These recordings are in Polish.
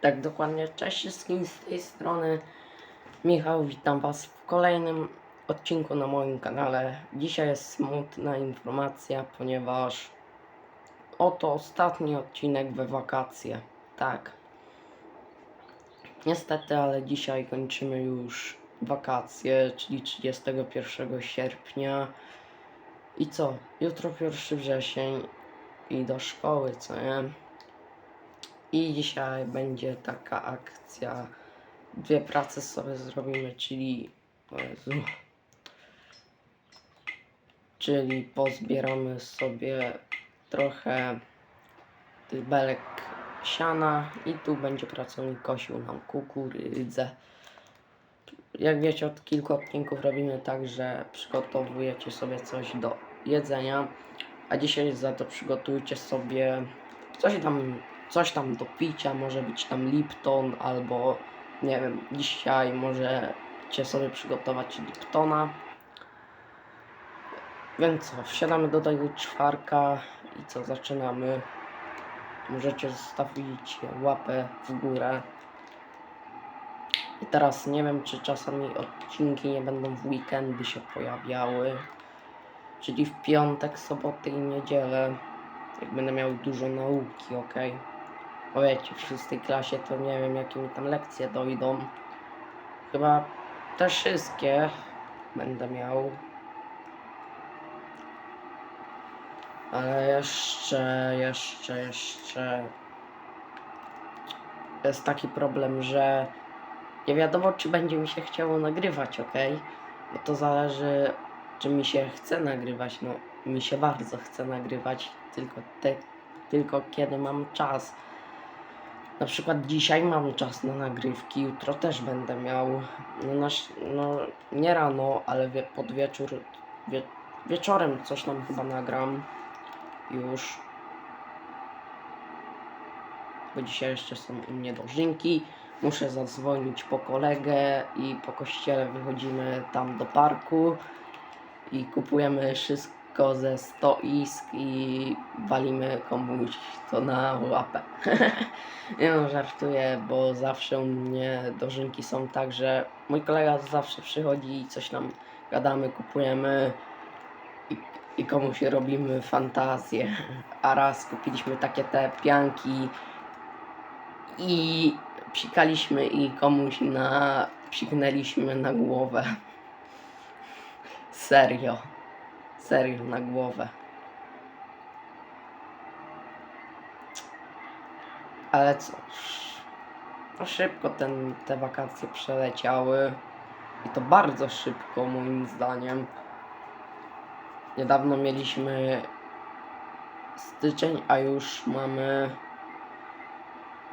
Tak dokładnie, cześć wszystkim z tej strony Michał, witam was w kolejnym odcinku na moim kanale. Dzisiaj jest smutna informacja, ponieważ oto ostatni odcinek we wakacje. Tak. Niestety, ale dzisiaj kończymy już wakacje, czyli 31 sierpnia. I co? Jutro 1 wrzesień i do szkoły, co nie? I dzisiaj będzie taka akcja. Dwie prace sobie zrobimy, czyli. Jezu. Czyli pozbieramy sobie trochę belek siana i tu będzie pracownik kosił nam kukurydzę. Jak wiecie, od kilku odcinków robimy tak, że przygotowujecie sobie coś do jedzenia, a dzisiaj za to przygotujcie sobie coś tam, coś tam do picia, może być tam Lipton albo nie wiem, dzisiaj możecie sobie przygotować Liptona. Więc co, wsiadamy do tego czwarka i co, zaczynamy. Możecie zostawić łapę w górę. I teraz nie wiem, czy czasami odcinki nie będą w weekendy się pojawiały. Czyli w piątek, sobotę i niedzielę. Jak będę miał dużo nauki, ok? Bo w szóstej klasie to nie wiem, jakie mi tam lekcje dojdą. Chyba te wszystkie będę miał. Ale jeszcze, jeszcze, jeszcze jest taki problem, że nie wiadomo, czy będzie mi się chciało nagrywać, ok? Bo to zależy, czy mi się chce nagrywać. No, mi się bardzo chce nagrywać, tylko, te, tylko kiedy mam czas. Na przykład dzisiaj mam czas na nagrywki, jutro też będę miał. No, na, no nie rano, ale wie, pod wieczór, wie, wieczorem coś tam chyba nagram. Już. Bo dzisiaj jeszcze są mnie dożynki. Muszę zadzwonić po kolegę i po kościele wychodzimy tam do parku i kupujemy wszystko ze stoisk i walimy komuś to na łapę. Nie no, żartuję, bo zawsze u mnie dożynki są tak, że mój kolega zawsze przychodzi i coś nam gadamy, kupujemy i, i komuś robimy fantazję. A raz kupiliśmy takie te pianki i psikaliśmy i komuś na psiknęliśmy na głowę. Serio. Serio na głowę. Ale cóż. No szybko ten, te wakacje przeleciały. I to bardzo szybko moim zdaniem. Niedawno mieliśmy styczeń, a już mamy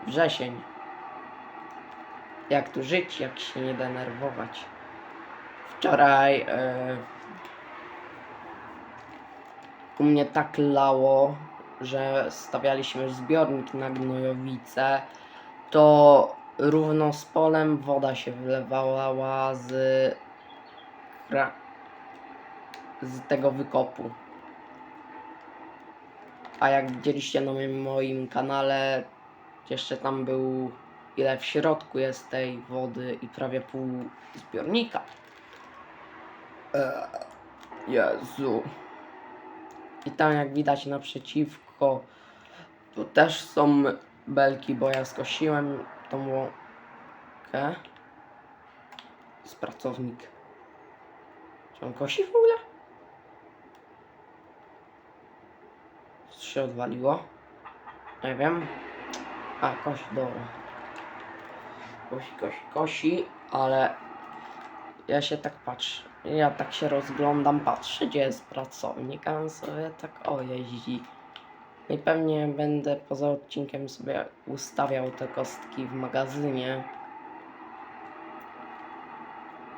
wrzesień. Jak tu żyć, jak się nie denerwować. Wczoraj e, u mnie tak lało, że stawialiśmy zbiornik na gnojowice, to równo z polem woda się wylewała z, z tego wykopu. A jak widzieliście na moim, kanale, jeszcze tam był ile w środku jest tej wody i prawie pół zbiornika. Eee, Jezu. I tam jak widać naprzeciwko, tu też są belki, bo ja skosiłem tą łąkę. Z pracownik. Czy on kosi w ogóle? Się odwaliło? Nie wiem. A, kosi, dobra. Kosi, kosi, kosi, ale ja się tak patrzę. Ja tak się rozglądam, patrzę, gdzie jest pracownik, a on sobie tak o jeździ. I pewnie będę poza odcinkiem sobie ustawiał te kostki w magazynie.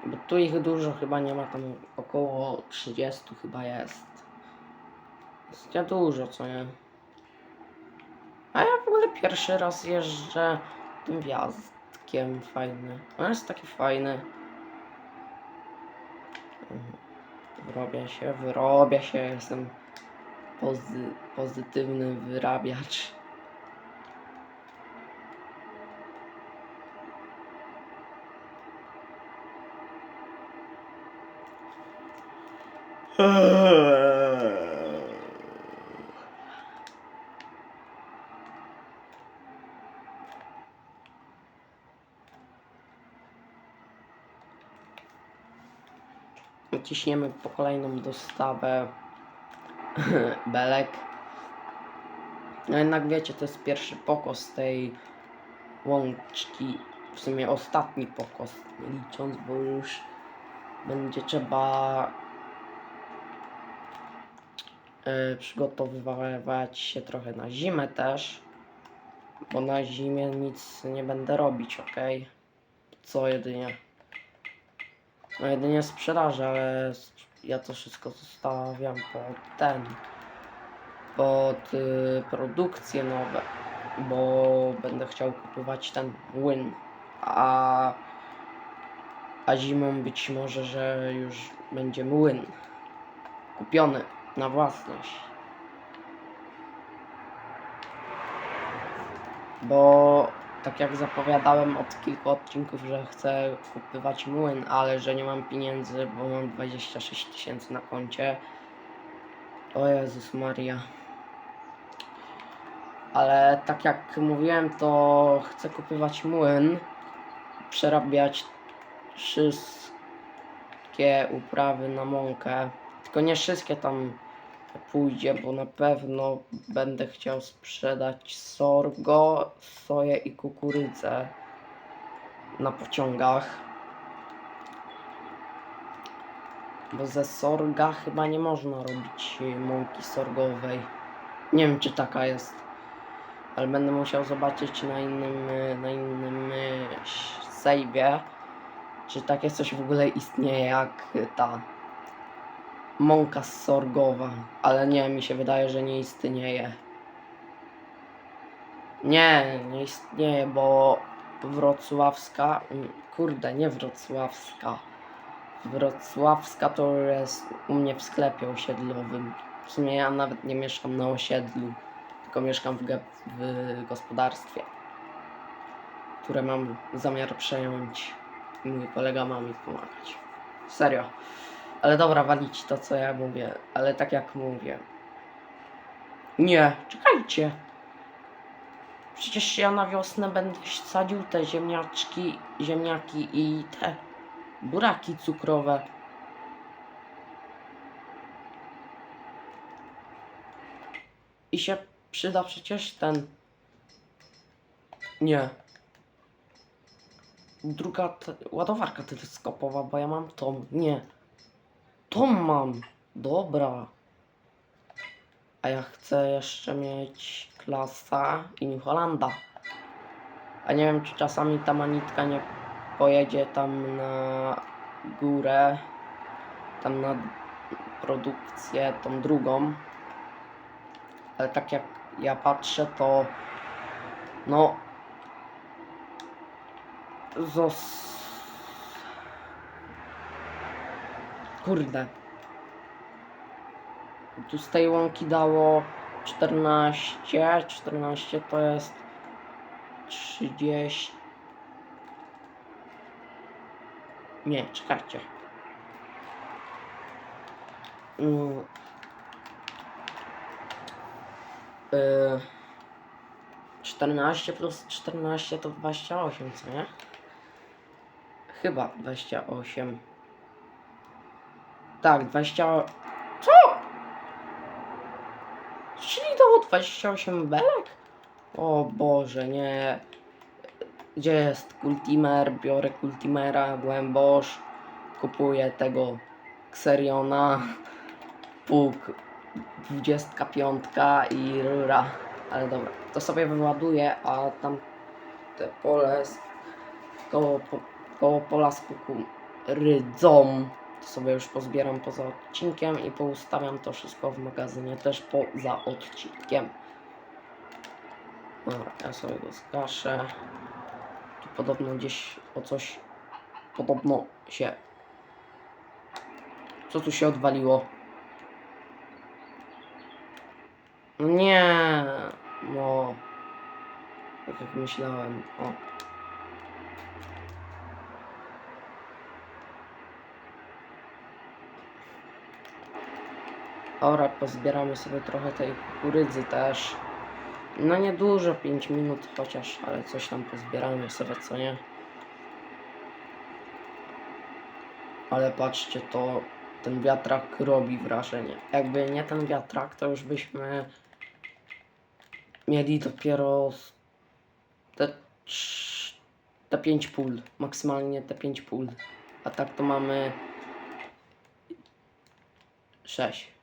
Bo tu ich dużo chyba nie ma, tam około 30 chyba jest. Jest nie dużo, co nie? A ja w ogóle pierwszy raz jeżdżę tym wjazdkiem fajny. On jest taki fajny. Wyrobia się, wyrobia się, jestem pozy, pozytywny wyrabiacz. Ciśniemy po kolejną dostawę belek. No jednak wiecie, to jest pierwszy pokos tej łączki. W sumie ostatni pokos, nie licząc, bo już będzie trzeba e, przygotowywać się trochę na zimę też. Bo na zimie nic nie będę robić, ok? Co jedynie. No jedynie sprzedaży, ale ja to wszystko zostawiam pod ten. Pod y, produkcje nowe. Bo będę chciał kupować ten win. A, a zimą być może, że już będzie młyn. Kupiony na własność. Bo tak jak zapowiadałem od kilku odcinków, że chcę kupywać młyn, ale że nie mam pieniędzy, bo mam 26 tysięcy na koncie. O Jezus Maria. Ale tak jak mówiłem, to chcę kupywać młyn, przerabiać wszystkie uprawy na mąkę. Tylko nie wszystkie tam pójdzie, bo na pewno będę chciał sprzedać sorgo, soję i kukurydzę na pociągach. Bo ze sorga chyba nie można robić mąki sorgowej. Nie wiem czy taka jest. Ale będę musiał zobaczyć na innym, na innym y, save'ie, czy takie coś w ogóle istnieje jak ta mąka sorgowa, ale nie, mi się wydaje, że nie istnieje. Nie, nie istnieje, bo wrocławska, mm, kurde, nie wrocławska. Wrocławska to jest u mnie w sklepie osiedlowym. W sumie ja nawet nie mieszkam na osiedlu, tylko mieszkam w, w gospodarstwie, które mam zamiar przejąć. Mój kolega ma mi pomagać. Serio. Ale dobra, walić to co ja mówię, ale tak jak mówię. Nie, czekajcie. Przecież ja na wiosnę będę sadził te ziemniaczki, ziemniaki i te buraki cukrowe. I się przyda przecież ten. Nie. Druga ładowarka teleskopowa, bo ja mam tą. Nie. Tą mam. Dobra. A ja chcę jeszcze mieć klasa i New. A nie wiem, czy czasami ta manitka nie pojedzie tam na górę, tam na produkcję, tą drugą. Ale tak jak ja patrzę, to no zos... Kurde. Tu z tej łąki dało 14, 14 to jest 30. Nie, czekajcie. Mm. Y, 14 plus 14 to 28, co nie? Chyba 28. Tak, 20. Co? Czyli dało 28 belek? O Boże, nie. Gdzie jest Kultimer? Biorę Kultimera, Głębosz. Kupuję tego Xeriona. Puk 25 i rura. Ale dobra, to sobie wyładuję, a tam te pole koło, koło pola z kukurydzą sobie już pozbieram poza odcinkiem i poustawiam to wszystko w magazynie też poza odcinkiem. Dobra, ja sobie go zgaszę. Tu podobno gdzieś o coś podobno się. Co tu się odwaliło? No Nie, no. Tak jak myślałem. O. Ora, pozbieramy sobie trochę tej kukurydzy też. No nie dużo, 5 minut chociaż, ale coś tam pozbieramy sobie, co nie? Ale patrzcie, to ten wiatrak robi wrażenie. Jakby nie ten wiatrak, to już byśmy mieli dopiero te, te 5 pól, maksymalnie te 5 pól. A tak to mamy 6.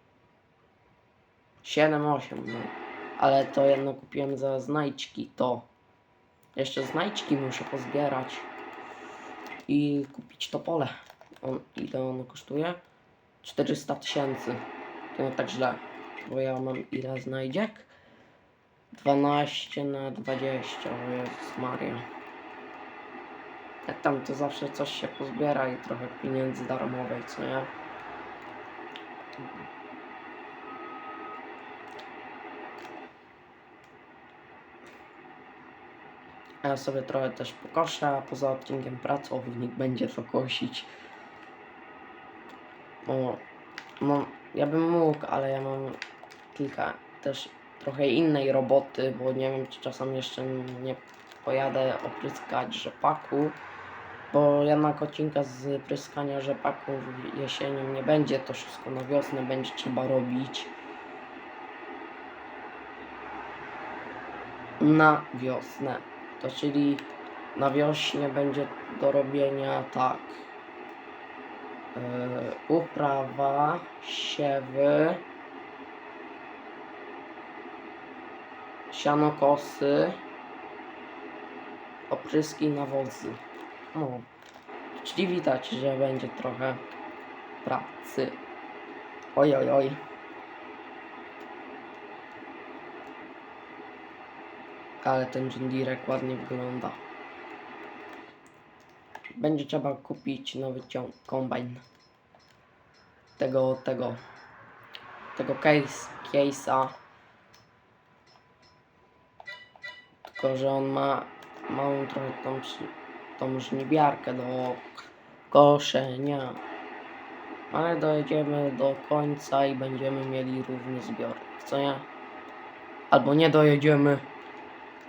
7, 8, no. Ale to jedno kupiłem za znajdźki, to. Jeszcze znajdźki muszę pozbierać. I kupić to pole. On, ile ono kosztuje? 400 tysięcy. To nie tak źle. Bo ja mam ile znajdziek? 12 na 20, o Jezus Maria. Jak tam to zawsze coś się pozbiera i trochę pieniędzy darmowej, co nie? A ja sobie trochę też pokoszę, a poza odcinkiem pracownik będzie to kosić. O, no, ja bym mógł, ale ja mam kilka też trochę innej roboty, bo nie wiem, czy czasem jeszcze nie pojadę opryskać rzepaku, bo jednak odcinka z pryskania rzepaku jesienią nie będzie, to wszystko na wiosnę będzie trzeba robić. Na wiosnę. To czyli na wiośnie będzie do robienia tak. Yy, uprawa, siewy, sianokosy, opryski, nawozy. No. Czyli widać, że będzie trochę pracy. Oj, oj, oj. Ale ten Deere ładnie wygląda. Będzie trzeba kupić nowy cią- kombajn. Tego, tego, tego case, case'a. Tylko, że on ma małą trochę tą, tą żniwiarkę do koszenia. Ale dojedziemy do końca i będziemy mieli równy zbiornik, co nie? Albo nie dojedziemy.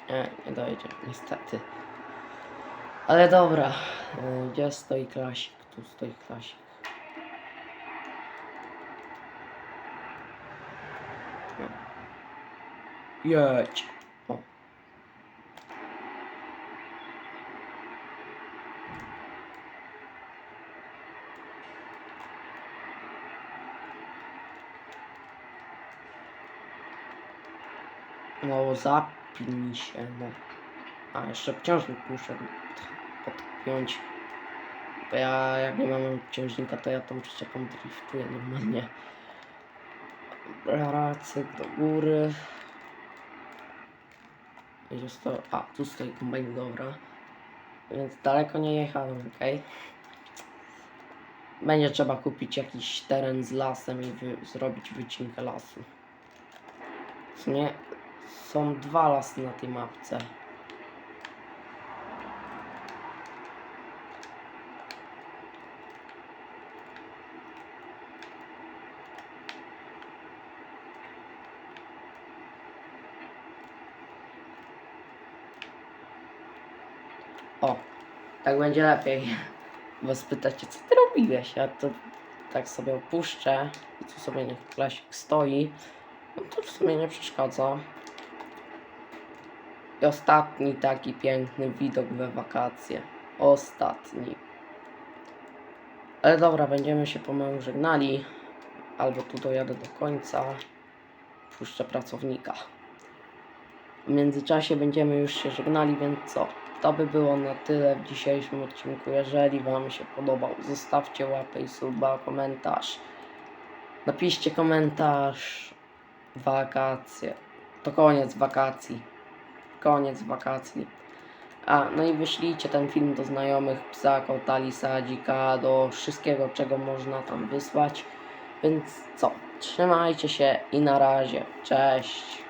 Nie, nie dojedziemy, niestety. Ale dobra, y, gdzie stoi klasik? Tu stoi klasik. No. Jedź. O. No, zapnij się, no. A, jeszcze obciążnik muszę podpiąć. Bo ja, jak nie mam obciążnika, to ja tą przyczepą driftuję normalnie. Dobra, do góry. Gdzie sto... A, tu stoi kombajn, dobra. Więc daleko nie jechałem, ok? Będzie trzeba kupić jakiś teren z lasem i wy... zrobić wycinkę lasu. W sumie są dwa lasy na tej mapce. O, tak będzie lepiej. Bo spytacie, co ty robiłeś? Ja to tak sobie opuszczę i tu sobie niech klasik stoi. No to w sumie nie przeszkadza. I ostatni taki piękny widok we wakacje. Ostatni. Ale dobra, będziemy się pomału żegnali. Albo tu dojadę do końca. Puszczę pracownika. W międzyczasie będziemy już się żegnali, więc co? To by było na tyle w dzisiejszym odcinku. Jeżeli Wam się podobał, zostawcie łapę i suba, komentarz. Napiszcie komentarz. Wakacje. To koniec wakacji. Koniec wakacji. A, no i wyślijcie ten film do znajomych, psa, kota, lisa, dzika, do wszystkiego, czego można tam wysłać. Więc co? Trzymajcie się i na razie. Cześć.